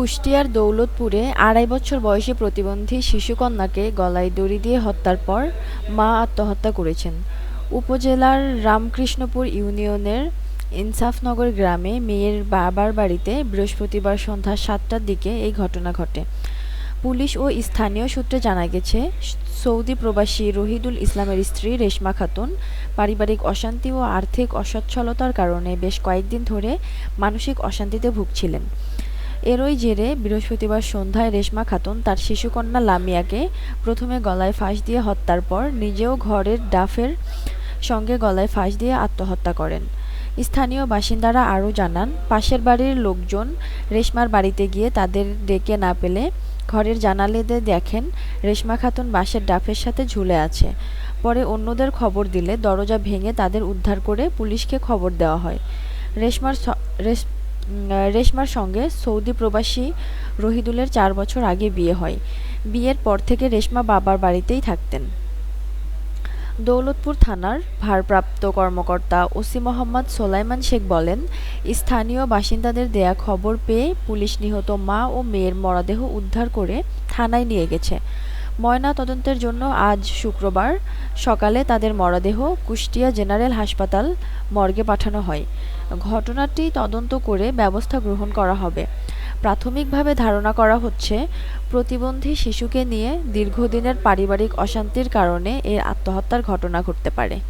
কুষ্টিয়ার দৌলতপুরে আড়াই বছর বয়সী প্রতিবন্ধী শিশুকন্যাকে গলায় দড়ি দিয়ে হত্যার পর মা আত্মহত্যা করেছেন। উপজেলার রামকৃষ্ণপুর ইউনিয়নের ইনসাফনগর গ্রামে মেয়ের বাবার বাড়িতে বৃহস্পতিবার সন্ধ্যা সাতটার দিকে এই ঘটনা ঘটে। পুলিশ ও স্থানীয় সূত্রে জানা গেছে, সৌদি প্রবাসী রহিদুল ইসলামের স্ত্রী রেশমা খাতুন পারিবারিক অশান্তি ও আর্থিক অসচ্ছলতার কারণে বেশ কয়েকদিন ধরে মানসিক অশান্তিতে ভুগছিলেন। এরই জেরে বৃহস্পতিবার সন্ধ্যায় রেশমা খাতুন তার শিশুকন্যা লামিয়াকে প্রথমে গলায় ফাঁস দিয়ে হত্যার পর নিজেও ঘরের ডাফের সঙ্গে গলায় ফাঁস দিয়ে আত্মহত্যা করেন। স্থানীয় বাসিন্দারা আরও জানান, পাশের বাড়ির লোকজন রেশমার বাড়িতে গিয়ে তাদের ডেকে না পেলে ঘরের জানালাতে দেখেন রেশমা খাতুন বাঁশের ডাফের সাথে ঝুলে আছে। পরে অন্যদের খবর দিলে দরজা ভেঙে তাদের উদ্ধার করে পুলিশকে খবর দেওয়া হয়। রেশমার রেশমার সঙ্গে সৌদি প্রবাসী রহিদুলের চার বছর আগে বিয়ে হয়। বিয়ের পর থেকে রেশমা বাবার বাড়িতেই থাকতেন। দৌলতপুর থানার ভারপ্রাপ্ত কর্মকর্তা ওসি মোহাম্মদ সোলাইমান শেখ বলেন, স্থানীয় বাসিন্দাদের দেয়া খবর পেয়ে পুলিশ নিহত মা ও মেয়ের মরদেহ উদ্ধার করে থানায় নিয়ে গেছে। ময়না তদন্তের জন্য আজ শুক্রবার সকালে তাদের মরদেহ কুষ্টিয়া জেনারেল হাসপাতাল মর্গে পাঠানো হয়। ঘটনাটি তদন্ত করে ব্যবস্থা গ্রহণ করা হবে। প্রাথমিকভাবে ধারণা করা হচ্ছে, প্রতিবন্ধী শিশুকে নিয়ে দীর্ঘদিনের পারিবারিক অশান্তির কারণে এর আত্মহত্যার ঘটনা ঘটতে পারে।